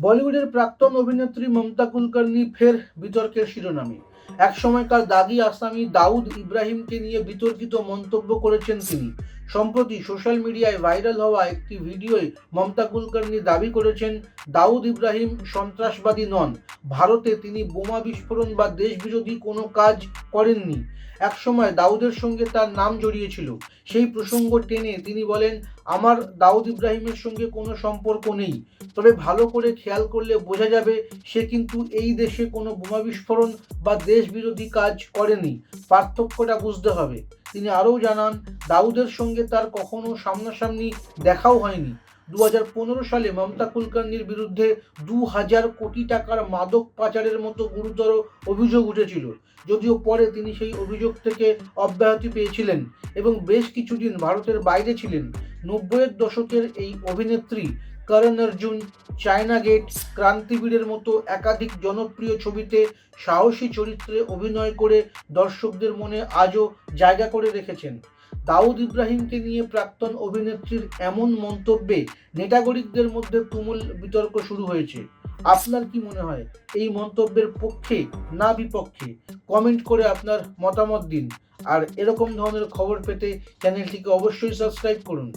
বলিউডের প্রাক্তন অভিনেত্রী মমতা কুলকার্নি ফের বিতর্কের শিরোনামে। এক সময়কার দাগি আসামি দাউদ ইব্রাহিমকে নিয়ে বিতর্কিত মন্তব্য করেছেন তিনি। সম্প্রতি সোশ্যাল মিডিয়ায় ভাইরাল হওয়া একটি ভিডিওয় মমতা কুলকার্নি দাবি করেছেন, দাউদ ইব্রাহিম সন্ত্রাসবাদী নন। ভারতে তিনি বোমা বিস্ফোরণ বা দেশবিরোধী কোনো কাজ করেননি। একসময় দাউদের সঙ্গে তার নাম জড়িয়েছিল। সেই প্রসঙ্গ টেনে তিনি বলেন, আমার দাউদ ইব্রাহিমের সঙ্গে কোনো সম্পর্ক নেই। তবে ভালো করে খেয়াল করলে বোঝা যাবে সে কিন্তু এই দেশে কোনো বোমা বিস্ফোরণ বা দেশ বিরোধী কাজ করেনি। পার্থক্যটা বুঝতে হবে। তিনি আরও জানান, দাউদের সঙ্গে তার কখনো সামনাসামনি দেখাও হয়নি। দু সালে মমতা কুলকার্নির বিরুদ্ধে দু হাজার কোটি টাকার মাদক পাচারের মতো গুরুতর অভিযোগ উঠেছিল। যদিও পরে তিনি সেই অভিযোগ থেকে অব্যাহতি পেয়েছিলেন এবং বেশ কিছুদিন ভারতের বাইরে ছিলেন। নব্বইয়ের দশকের এই অভিনেত্রী করণ অর্জুন চায়না গেট ক্রান্তিবীরের মতো একাধিক জনপ্রিয় ছবিতে সাহসী চরিত্রে অভিনয় করে দর্শকদের মনে আজও জায়গা করে রেখেছেন। দাউদ ইব্রাহিমকে নিয়ে প্রাক্তন অভিনেত্রীর এমন মন্তব্যে নেটাগরিকদের মধ্যে তুমুল বিতর্ক শুরু হয়েছে। আপনার কি মনে হয়, এই মন্তব্যের পক্ষে না বিপক্ষে? কমেন্ট করে আপনার মতামত দিন। আর এরকম ধরনের খবর পেতে চ্যানেলটিকে অবশ্যই সাবস্ক্রাইব করুন।